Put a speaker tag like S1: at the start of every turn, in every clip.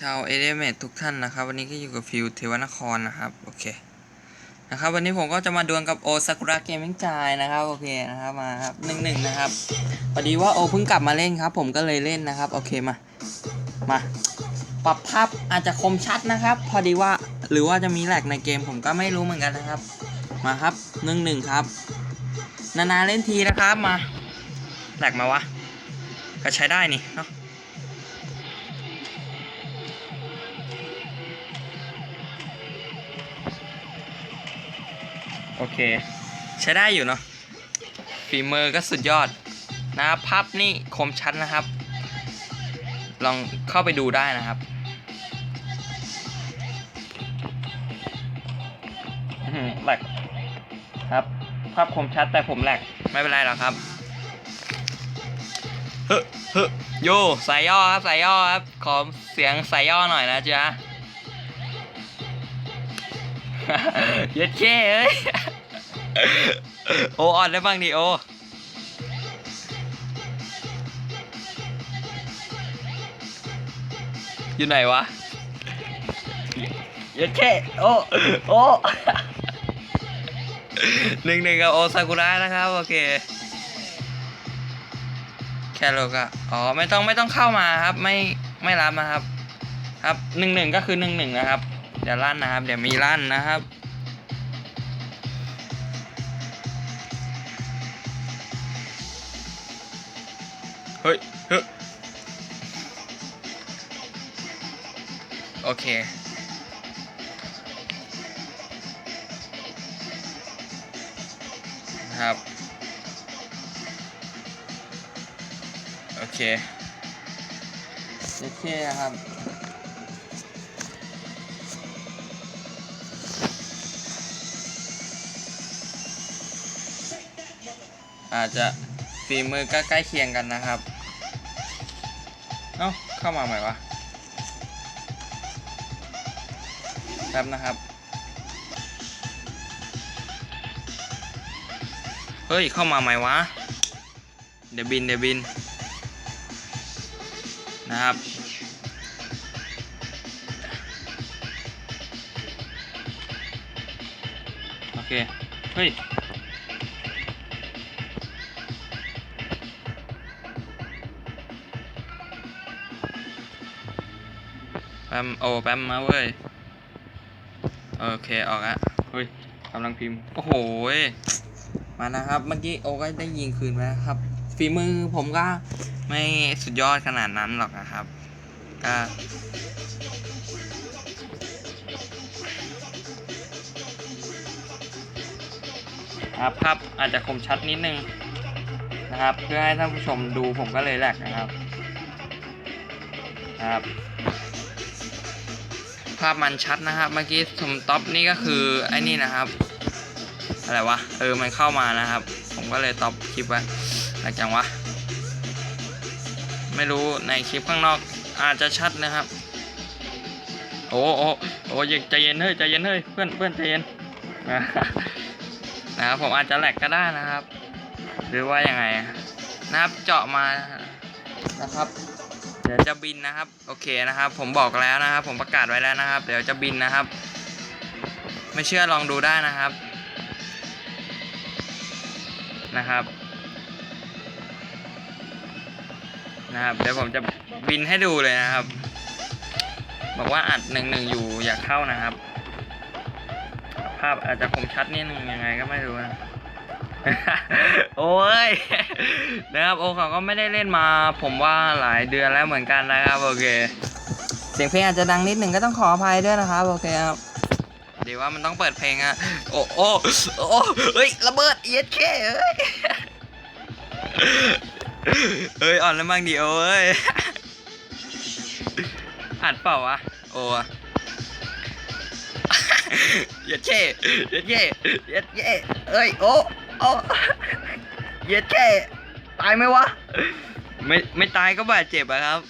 S1: ชาวเอเดเมททุกท่านนะครับ วันนี้ก็อยู่กับฟิวเทวนครนะครับ โอเค นะครับ วันนี้ผมก็จะมาดวลกับโอซากุระเกมมิ่งจายนะครับ โอเคนะครับ มาครับหนึ่งหนึ่งนะครับพอดีว่าโอเพิ่งกลับมาเล่นครับ ผมก็เลยเล่นนะครับ โอเคมา มา ปรับภาพอาจจะคมชัดนะครับ พอดีว่าหรือว่าจะมีแหลกในเกมผมก็ไม่รู้เหมือนกันนะครับ มาครับหนึ่งหนึ่งครับ นานๆเล่นทีนะครับมาแหลกมาวะ ก็ใช้ได้นี่เนาะ โอเค ใช้ได้อยู่เนาะฝีมือก็สุดยอดนะครับภาพนี่คมชัดนะครับ ลองเข้าไปดูได้นะครับหือแหลกครับ ภาพคมชัดแต่ผมแหลกไม่เป็นไรหรอกครับเฮ้เฮ้โยสายย่อครับสายย่อครับ ขอเสียงสายย่อหน่อยนะจ๊ะเย็ดเช่เอ้ย โออ่อนได้บ้างดิโอ อยู่ไหนวะเย็ดเช่โอโอหนึ่งหนึ่งกับโอซากุระนะครับ โอเค แค่โลก็อ๋อ ไม่ต้องไม่ต้องเข้ามาครับ ไม่ไม่รับนะครับ ครับหนึ่งหนึ่งก็คือหนึ่งหนึ่งนะครับ เดี๋ยวลั่นนะครับ เดี๋ยวมีลั่นนะครับ เฮ้ยเฮ้ยโอเค ครับ โอเคโอเคครับอาจจะ ฝีมือก็ใกล้เคียงกันนะครับ เอ้า เข้ามาใหม่วะแป๊บนะครับ เฮ้ย เข้ามาใหม่วะ เดี๋ยวบิน เดี๋ยวบิน นะครับโอเค เฮ้ย แป๊มโอแป๊มมาเว้ย โอเคออกอะเฮ้ยกำลังพิมพ์ โอ้โห มานะครับ เมื่อกี้โอก็ได้ยิงคืนไปครับ ฝีมือผมก็ไม่สุดยอดขนาดนั้นหรอกนะครับ ก็ครับภาพอาจจะคมชัดนิดนึงนะครับ เพื่อให้ท่านผู้ชมดูผมก็เลยแหลกนะครับ ครับ ภาพมันชัดนะครับเมื่อกี้สมต็อปนี่ก็คือไอ้นี่นะครับอะไรวะเออมันเข้ามานะครับ ผมก็เลยตอปคลิปไว้หลังจากวะไม่รู้ในคลิปข้างนอกอาจจะชัดนะครับ โอ้โอ้โอ้ยใจเย็นเฮ้ยใจเย็นเฮ้ยเพื่อนเพื่อนใจเย็นนะครับผมอาจจะแหลกก็ได้นะครับ หรือว่ายังไงนะครับเจาะมานะครับ เดี๋ยวจะบินนะครับ โอเคนะครับ ผมบอกแล้วนะครับ ผมประกาศไว้แล้วนะครับ เดี๋ยวจะบินนะครับ ไม่เชื่อลองดูได้นะครับ นะครับ นะครับ เดี๋ยวผมจะบินให้ดูเลยนะครับ บอกว่าอัดหนึ่งหนึ่งอยู่อยากเข้านะครับ ภาพอาจจะคมชัดนิดนึงยังไงก็ไม่รู้นะ โอ้ยนะครับโอเขาก็ไม่ได้เล่นมา ผมว่าหลายเดือนแล้วเหมือนกันนะครับโอเค เสียงเพลงอาจจะดังนิดหนึ่งก็ต้องขออภัยด้วยนะครับโอเคครับดีว่ามันต้องเปิดเพลงอะโอ้โอ้โอ้เฮ้ยระเบิดเย็ดแค่เอ้ยเฮ้ยอ่อนแล้วมั่งดิโอ้ยอัดเปล่าวะโอ้เย็ดเช่เย็ดเย่เย็ดเย่เอ้ยโอ้ โอ้เย็ดเช่ตายไหมวะ ไม่ไม่ตายก็บาดเจ็บอะครับ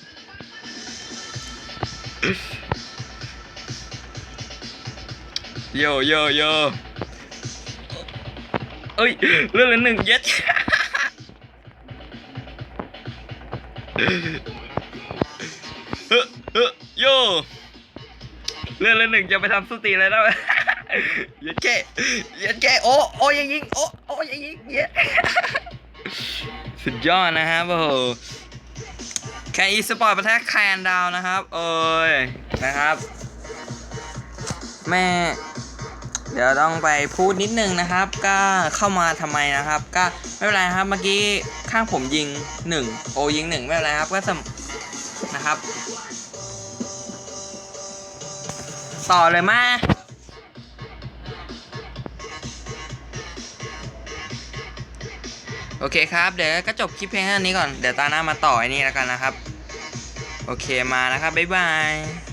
S1: โยโยโยเอ้ยเรื่องละหนึ่งเย็ดเฮ้อเฮ้โยเรื่องเรื่องหนึ่งจะไปทำสตีเลยนะเย็ดเจ๊เย็ดเจ๊โอ้โอ้ยยิงโอ้โอ้ยยิงเย็ดสุดยอดนะครับโอ้โหแค่อีสปอร์ตประเทศแคนดาวนะครับเอ้ยนะครับ แม่ เดี๋ยวต้องไปพูดนิดนึงนะครับ ก็เข้ามาทำไมนะครับ ก็ไม่เป็นไรครับเมื่อกี้ข้างผมยิงหนึ่งโอยิงหนึ่งไม่เป็นไรครับก็สมนะครับ ต่อเลยมา โอเคครับ เดี๋ยวก็จบคลิปเพียงแค่นี้ก่อน เดี๋ยวตาหน้ามาต่อไอ้นี่แล้วกันนะครับ โอเคมานะครับ บ๊ายบาย